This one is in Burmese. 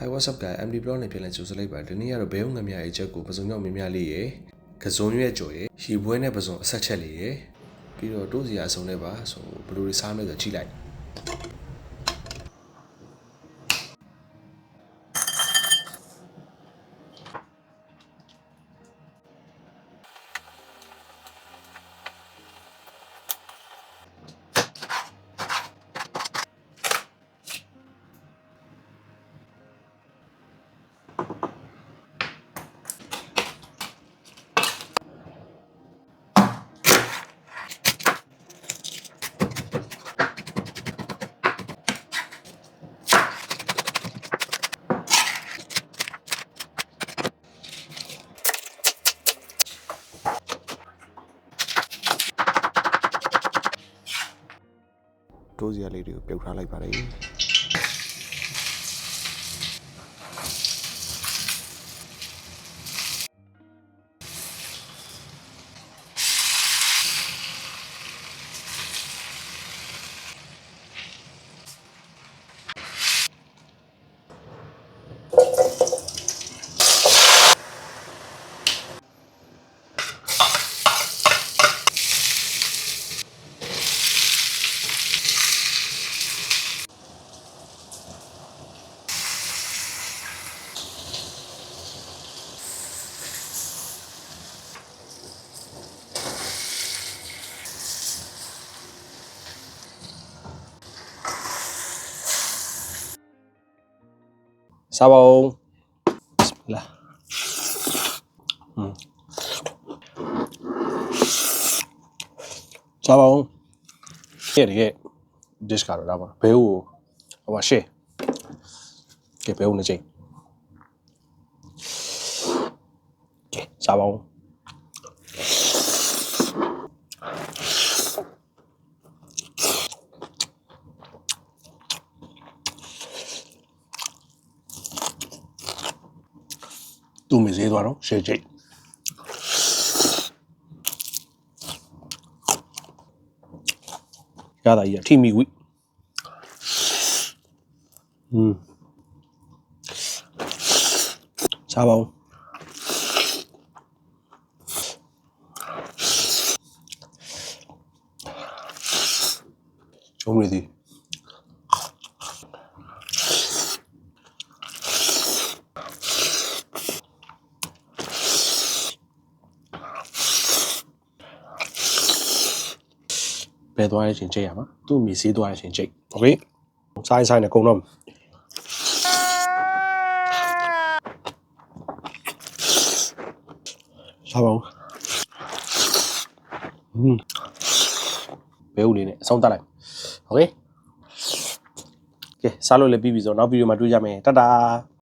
Hi what's up guys MD Blog နဲ့ပြန်လည်ကြိုဆိုလိုက်ပါဒီနေ့ကတော့ဘဲုံငမြရဲ့ချက်ကိုပစုံကြောင့်မြများလေးရယ်ကစုံရွက်ကြော်ရယ်ရှီပွဲနဲ့ပစုံအဆက်ချက်လေးရယ်ပြီးတော့တို့စီအစုံနဲ့ပါဆိုဘယ်လိုတွေစားမလဲဆိုကြည့်လိုက် တိုးစီရလေးတွေကိုပြုတ်ထားလိုက်ပါတယ် စားပါဦးလာอืมစားပါဦးရဲ့တကယ် dish ကတော့ဒါပါဘဲကိုဟိုပါရှေ့ကဲဘဲကိုနှစ်ချိန်ကဲစားပါဦး သူ့မစေးသွားတော့ရှေ့ချိတ်ရတာကြီးအထိမီဝိอืมစားပါဦးကျုံးရည် ဘယ်သွားရချင်းချိတ်ရမှာသူ့မီစေးသွားရချင်းချိတ်โอเคဆိုင်ဆိုင်နဲ့ကုံတော့စားပါဦးอืมဘဲဦးလေးနဲ့အဆုံးတက်လိုက်โอเคကဲစားလို့လည်းပြီးပြီဆိုတော့နောက်ဗီဒီယိုမှာတွေ့ကြမယ်တတာ